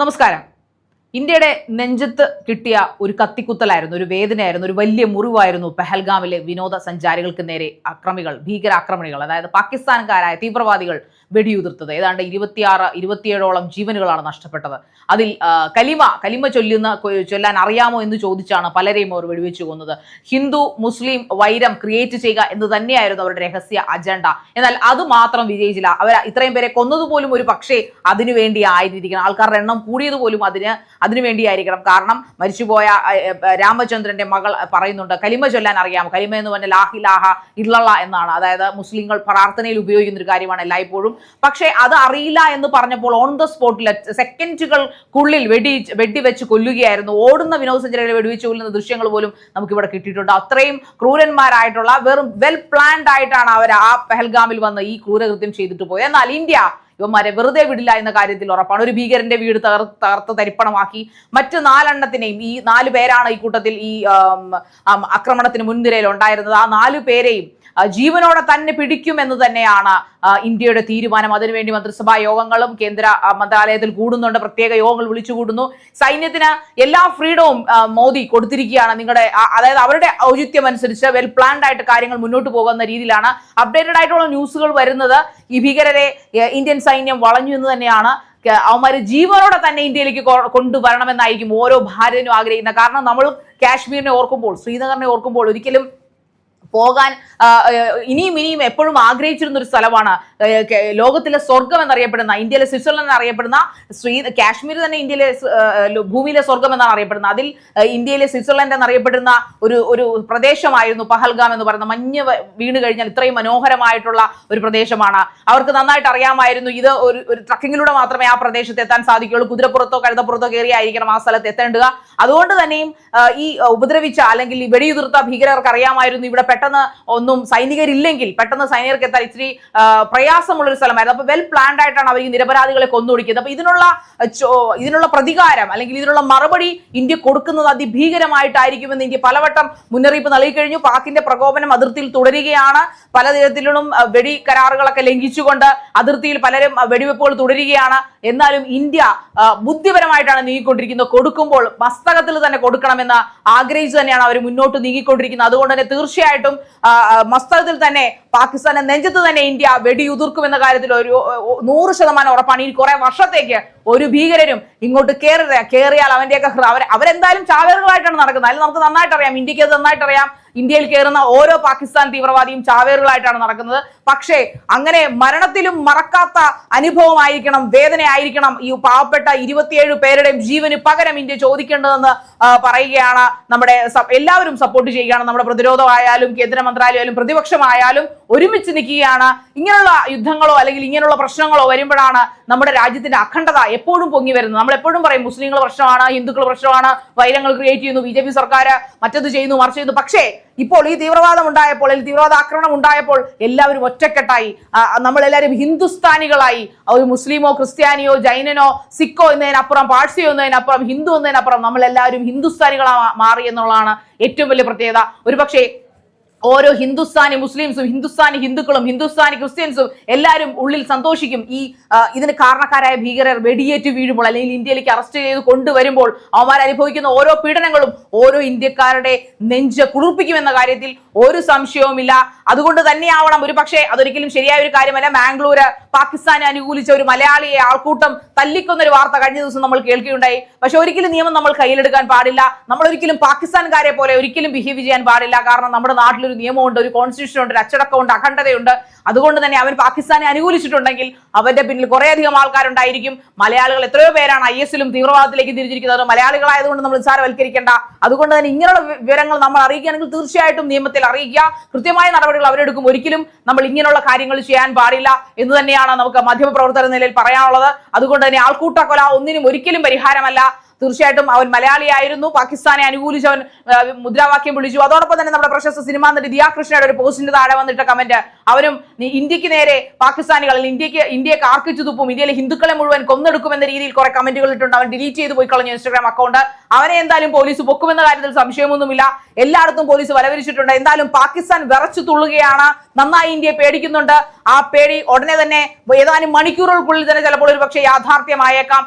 നമസ്കാരം. ഇന്ത്യയുടെ നെഞ്ചത്ത് കിട്ടിയ ഒരു കത്തിക്കുത്തലായിരുന്നു ഒരു വേദനയായിരുന്നു ഒരു വലിയ മുറിവായിരുന്നു പെഹൽഗാമിലെ വിനോദസഞ്ചാരികൾക്ക് നേരെ അക്രമികൾ ഭീകരാക്രമണികൾ അതായത് പാകിസ്ഥാൻകാരായ തീവ്രവാദികൾ വെടിയുതിർത്തത്. ഏതാണ്ട് ഇരുപത്തിയാറ് ഇരുപത്തിയേഴോളം ജീവനുകളാണ് നഷ്ടപ്പെട്ടത്. അതിൽ കലിമ കലിമ ചൊല്ലുന്ന ചൊല്ലാൻ അറിയാമോ എന്ന് ചോദിച്ചാണ് പലരെയും അവർ വെടിവെച്ച് കൊന്നത്. ഹിന്ദു മുസ്ലിം വൈരം ക്രിയേറ്റ് ചെയ്യുക എന്ന് തന്നെയായിരുന്നു അവരുടെ രഹസ്യ അജണ്ട എന്നാൽ അത് മാത്രം വിജയിച്ചില്ല. അവർ ഇത്രയും പേരെ കൊന്നതുപോലും ഒരു പക്ഷേ അതിനു വേണ്ടി ആയിരിക്കണം ആൾക്കാരുടെ എണ്ണം കൂടിയത് പോലും അതിന് അതിനു വേണ്ടിയായിരിക്കണം കാരണം മരിച്ചുപോയ രാമചന്ദ്രന്റെ മകൾ പറയുന്നുണ്ട് കലിമ ചൊല്ലാൻ അറിയാം കലിമ എന്ന് പറഞ്ഞാൽ ലാഹി ലാഹ ഇള്ളള എന്നാണ്. അതായത് മുസ്ലിങ്ങൾ പ്രാർത്ഥനയിൽ ഉപയോഗിക്കുന്ന ഒരു കാര്യമാണ് എല്ലായ്പ്പോഴും. പക്ഷേ അത് അറിയില്ല എന്ന് പറഞ്ഞപ്പോൾ ഓൺ ദ സ്പോട്ടിൽ സെക്കൻഡുകൾക്കുള്ളിൽ വെടി വെടിവെച്ച് കൊല്ലുകയായിരുന്നു. ഓടുന്ന വിനോദസഞ്ചാരികളെ വെടിവെച്ച് കൊല്ലുന്ന ദൃശ്യങ്ങൾ പോലും നമുക്ക് ഇവിടെ കിട്ടിയിട്ടുണ്ട്. അത്രയും ക്രൂരന്മാരായിട്ടുള്ള വെറും വെൽ പ്ലാൻഡ് ആയിട്ടാണ് അവർ ആ പെഹൽഗാമിൽ വന്ന് ഈ ക്രൂരകൃത്യം ചെയ്തിട്ട് പോയത്. എന്നാൽ ഇന്ത്യ ഇവന്മാരെ വെറുതെ വിടില്ല എന്ന കാര്യത്തിൽ ഉറപ്പാണ്. ഒരു ഭീകരന്റെ വീട് തകർ തകർത്ത് തരിപ്പണമാക്കി മറ്റ് നാലെണ്ണത്തിനെയും ഈ നാല് പേരാണ് ഈ കൂട്ടത്തിൽ ഈ ആക്രമണത്തിന് മുൻനിരയിൽ ഉണ്ടായിരുന്നത് ആ നാലു പേരെയും ജീവനോടെ തന്നെ പിടിക്കും പിടിക്കുമെന്ന് തന്നെയാണ് ഇന്ത്യയുടെ തീരുമാനം. അതിനുവേണ്ടി മന്ത്രിസഭാ യോഗങ്ങളും കേന്ദ്ര മന്ത്രാലയത്തിൽ കൂടുന്നുണ്ട്. പ്രത്യേക യോഗങ്ങൾ വിളിച്ചു കൂടുന്നു. സൈന്യത്തിന് എല്ലാ ഫ്രീഡവും മോദി കൊടുത്തിരിക്കുകയാണ്. നിങ്ങളുടെ അതായത് അവരുടെ ഔചിത്യം അനുസരിച്ച് വെൽ പ്ലാൻഡ് ആയിട്ട് കാര്യങ്ങൾ മുന്നോട്ട് പോകുന്ന രീതിയിലാണ് അപ്ഡേറ്റഡ് ആയിട്ടുള്ള ന്യൂസുകൾ വരുന്നത്. ഈ ഭീകരരെ ഇന്ത്യൻ സൈന്യം വളഞ്ഞു എന്ന് തന്നെയാണ് അവന്മാര് ജീവനോടെ തന്നെ ഇന്ത്യയിലേക്ക് കൊണ്ടുവരണമെന്നായിരിക്കും ഓരോ ഭാരതനും ആഗ്രഹിക്കുന്നത്. കാരണം നമ്മൾ കാശ്മീരിനെ ഓർക്കുമ്പോൾ ശ്രീനഗറിനെ ഓർക്കുമ്പോൾ ഒരിക്കലും പോകാൻ ഇനിയും ഇനിയും എപ്പോഴും ആഗ്രഹിച്ചിരുന്ന ഒരു സ്ഥലമാണ് ലോകത്തിലെ സ്വർഗം എന്നറിയപ്പെടുന്ന ഇന്ത്യയിലെ സ്വിറ്റ്സർലൻഡ് എന്നറിയപ്പെടുന്ന ശ്രീ കാശ്മീർ തന്നെ ഇന്ത്യയിലെ ഭൂമിയിലെ സ്വർഗം എന്നാണ് അറിയപ്പെടുന്നത്. അതിൽ ഇന്ത്യയിലെ സ്വിറ്റ്സർലൻഡ് എന്നറിയപ്പെടുന്ന ഒരു ഒരു പ്രദേശമായിരുന്നു പഹൽഗാം എന്ന് പറയുന്ന മഞ്ഞ് വീണ് കഴിഞ്ഞാൽ ഇത്രയും മനോഹരമായിട്ടുള്ള ഒരു പ്രദേശമാണ്. അവർക്ക് നന്നായിട്ട് അറിയാമായിരുന്നു ഇത് ഒരു ഒരു ട്രക്കിങ്ങിലൂടെ മാത്രമേ ആ പ്രദേശത്ത് എത്താൻ സാധിക്കുകയുള്ളൂ. കുതിരപ്പുറത്തോ കഴുതപ്പുറത്തോ കയറിയായിരിക്കണം ആ സ്ഥലത്ത് എത്തേണ്ടുക അതുകൊണ്ട് തന്നെയും ഈ ഉപദ്രവിച്ച അല്ലെങ്കിൽ ഈ വെടിയുതിർത്ത ഭീകരർക്ക് അറിയാമായിരുന്നു ഇവിടെ പെട്ടെന്ന് ഒന്നും സൈനികരില്ലെങ്കിൽ പെട്ടെന്ന് സൈനികർക്ക് എത്താൻ ഇച്ചിരി ആ, പ്രയാസമുള്ള ഒരു സ്ഥലമായിരുന്നു. അപ്പൊ വെൽ പ്ലാൻഡ് ആയിട്ടാണ് അവർ ഈ നിരപരാധികളെ കൊന്നൊടുക്കിയത്. അപ്പൊ ഇതിനുള്ള ഇതിനുള്ള പ്രതികാരം അല്ലെങ്കിൽ ഇതിനുള്ള മറുപടി ഇന്ത്യ കൊടുക്കുന്നത് അതിഭീകരമായിട്ടായിരിക്കുമെന്ന് ഇന്ത്യ പലവട്ടം മുന്നറിയിപ്പ് നൽകി കഴിഞ്ഞു പാക്കിന്റെ പ്രകോപനം അതിർത്തിയിൽ തുടരുകയാണ്. പലതരത്തിലും വെടി കരാറുകളൊക്കെ ലംഘിച്ചുകൊണ്ട് അതിർത്തിയിൽ പലരും വെടിവെപ്പുകൾ തുടരുകയാണ്. എന്നാലും ഇന്ത്യ ബുദ്ധിപരമായിട്ടാണ് നീങ്ങിക്കൊണ്ടിരിക്കുന്നത്. കൊടുക്കുമ്പോൾ മസ്തകത്തിൽ തന്നെ കൊടുക്കണമെന്ന് ആഗ്രഹിച്ചു തന്നെയാണ് അവർ മുന്നോട്ട് നീങ്ങിക്കൊണ്ടിരിക്കുന്നത്. അതുകൊണ്ട് തന്നെ തീർച്ചയായിട്ടും മസ്തകത്തിൽ തന്നെ പാകിസ്ഥാന്റെ നെഞ്ചത്ത് തന്നെ ഇന്ത്യ വെടിയുതിർക്കുമെന്ന കാര്യത്തിൽ ഒരു നൂറ് ശതമാനം ഉറപ്പാണ്. ഈ കുറെ വർഷത്തേക്ക് ഒരു ഭീകരരും ഇങ്ങോട്ട് കയറുക കയറിയാൽ അവന്റെയൊക്കെ അവർ അവരെന്തായാലും ചാവേറുകളായിട്ടാണ് നടക്കുന്നത്. അതിൽ നമുക്ക് നന്നായിട്ട് അറിയാം. ഇന്ത്യയ്ക്ക് അത് നന്നായിട്ട് അറിയാം. ഇന്ത്യയിൽ കയറുന്ന ഓരോ പാകിസ്ഥാൻ തീവ്രവാദിയും ചാവേറുകളായിട്ടാണ് നടക്കുന്നത്. പക്ഷേ അങ്ങനെ മരണത്തിലും മറക്കാത്ത അനുഭവമായിരിക്കണം വേദനയായിരിക്കണം ഈ പാവപ്പെട്ട ഇരുപത്തിയേഴ് പേരുടെയും ജീവന് പകരം ഇന്ത്യ ചോദിക്കേണ്ടതെന്ന് പറയുകയാണ് നമ്മുടെ എല്ലാവരും സപ്പോർട്ട് ചെയ്യുകയാണ്. നമ്മുടെ പ്രതിരോധമായാലും കേന്ദ്ര മന്ത്രാലയമായാലും പ്രതിപക്ഷമായാലും ഒരുമിച്ച് നിൽക്കുകയാണ്. ഇങ്ങനെയുള്ള യുദ്ധങ്ങളോ അല്ലെങ്കിൽ ഇങ്ങനെയുള്ള പ്രശ്നങ്ങളോ വരുമ്പോഴാണ് നമ്മുടെ രാജ്യത്തിന്റെ അഖണ്ഡത എപ്പോഴും പൊങ്ങി വരുന്നത്. നമ്മൾ എപ്പോഴും പറയും മുസ്ലിങ്ങൾ പ്രശ്നമാണ് ഹിന്ദുക്കൾ പ്രശ്നമാണ് വൈരങ്ങൾ ക്രിയേറ്റ് ചെയ്യുന്നു ബി ജെ പി സർക്കാർ മറ്റത് ചെയ്യുന്നു മറിച്ച് ചെയ്യുന്നു. പക്ഷേ ഇപ്പോൾ ഈ തീവ്രവാദം ഉണ്ടായപ്പോൾ അല്ലെങ്കിൽ തീവ്രവാദ ആക്രമണം ഉണ്ടായപ്പോൾ എല്ലാവരും ഒറ്റക്കെട്ടായി. നമ്മളെല്ലാവരും ഹിന്ദുസ്ഥാനികളായി. ഒരു മുസ്ലിമോ ക്രിസ്ത്യാനിയോ ജൈനനോ സിക്കോ എന്നതിനപ്പുറം പാഴ്സിയോ എന്നതിനപ്പുറം ഹിന്ദു എന്നതിനപ്പുറം നമ്മളെല്ലാവരും ഹിന്ദുസ്ഥാനികളാ മാറി എന്നുള്ളതാണ് ഏറ്റവും വലിയ പ്രത്യേകത. ഒരുപക്ഷേ ഓരോ ഹിന്ദുസ്ഥാനി മുസ്ലിംസും ഹിന്ദുസ്ഥാനി ഹിന്ദുക്കളും ഹിന്ദുസ്ഥാനി ക്രിസ്ത്യൻസും എല്ലാവരും ഉള്ളിൽ സന്തോഷിക്കും. ഈ ഇതിന് കാരണക്കാരായ ഭീകരർ വെടിയേറ്റ് വീഴുമ്പോൾ അല്ലെങ്കിൽ ഇന്ത്യയിലേക്ക് അറസ്റ്റ് ചെയ്ത് കൊണ്ടുവരുമ്പോൾ അവന്മാർ അനുഭവിക്കുന്ന ഓരോ പീഡനങ്ങളും ഓരോ ഇന്ത്യക്കാരുടെ നെഞ്ച് കുളിർപ്പിക്കുമെന്ന കാര്യത്തിൽ ഒരു സംശയവുമില്ല. അതുകൊണ്ട് തന്നെയാവണം ഒരു പക്ഷേ അതൊരിക്കലും ശരിയായ ഒരു കാര്യമല്ല. മാംഗ്ലൂര് പാകിസ്ഥാനെ അനുകൂലിച്ച ഒരു മലയാളിയെ ആൾക്കൂട്ടം തല്ലിക്കൊന്ന ഒരു വാർത്ത കഴിഞ്ഞ ദിവസം നമ്മൾ കേൾക്കുകയുണ്ടായി. പക്ഷെ ഒരിക്കലും നിയമം നമ്മൾ കയ്യിലെടുക്കാൻ പാടില്ല. നമ്മൾ ഒരിക്കലും പാകിസ്ഥാൻകാരെ പോലെ ഒരിക്കലും ബിഹേവ് ചെയ്യാൻ പാടില്ല. കാരണം നമ്മുടെ നാട്ടിലൊരു നിയമമുണ്ട് ഒരു കോൺസ്റ്റിറ്റ്യൂഷൻ ഉണ്ട് ഒരു അച്ചടക്കമുണ്ട് അഖണ്ഡതയുണ്ട്. അതുകൊണ്ട് തന്നെ അവൻ പാകിസ്ഥാനെ അനുകൂലിച്ചിട്ടുണ്ടെങ്കിൽ അവന്റെ പിന്നിൽ കുറേയധികം ആൾക്കാരുണ്ടായിരിക്കും. മലയാളികൾ എത്രയോ പേരാണ് ഐ എസിലും തീവ്രവാദത്തിലേക്ക് തിരിച്ചിരിക്കുന്നത്. മലയാളികളായതുകൊണ്ട് നമ്മൾ നിസ്സാരവൽക്കരിക്കേണ്ട. അതുകൊണ്ട് തന്നെ ഇങ്ങനെയുള്ള വിവരങ്ങൾ നമ്മൾ അറിയിക്കുകയാണെങ്കിൽ തീർച്ചയായിട്ടും നിയമത്തിൽ അറിയിക്കുക. കൃത്യമായ നടപടികൾ അവരെടുക്കും. ഒരിക്കലും നമ്മൾ ഇങ്ങനെയുള്ള കാര്യങ്ങൾ ചെയ്യാൻ പാടില്ല എന്ന് തന്നെയാണ് നമുക്ക് മാധ്യമപ്രവർത്തന നിലയിൽ പറയാനുള്ളത്. അതുകൊണ്ട് തന്നെ ആൾക്കൂട്ട കൊല ഒന്നിനും ഒരിക്കലും പരിഹാരമല്ല. തീർച്ചയായിട്ടും അവൻ മലയാളിയായിരുന്നു. പാകിസ്ഥാനെ അനുകൂലിച്ച് അവൻ മുദ്രാവാക്യം വിളിച്ചു. അതോടൊപ്പം തന്നെ നമ്മുടെ പ്രശസ്ത സിനിമാ നടി ദിയാ കൃഷ്ണയുടെ ഒരു പോസ്റ്റിന്റെ താഴെ വന്നിട്ട കമന്റ് അവരും ഇന്ത്യയ്ക്ക് നേരെ പാകിസ്ഥാനികൾ ഇന്ത്യയ്ക്ക് ഇന്ത്യയെ കാർക്കിച്ചു തുപ്പും ഇന്ത്യയിലെ ഹിന്ദുക്കളെ മുഴുവൻ കൊന്നെടുക്കുമെന്ന രീതിയിൽ കുറെ കമന്റുകൾ ഇട്ടുണ്ട് അവൻ ഡിലീറ്റ് ചെയ്തു പോയി കളഞ്ഞു ഇൻസ്റ്റാഗ്രാം അക്കൗണ്ട് അവനെ എന്തായാലും പോലീസ് പൊക്കുമെന്ന കാര്യത്തിൽ സംശയമൊന്നുമില്ല. എല്ലായിടത്തും പോലീസ് വലവരിച്ചിട്ടുണ്ട്. എന്തായാലും പാകിസ്ഥാൻ വിറച്ചു തുള്ളുകയാണ്. നന്നായി ഇന്ത്യയെ പേടിക്കുന്നുണ്ട്. ആ പേടി ഉടനെ തന്നെ ഏതാനും മണിക്കൂറുകൾക്കുള്ളിൽ തന്നെ ചിലപ്പോൾ ഒരു പക്ഷേ യാഥാർത്ഥ്യമായേക്കാം.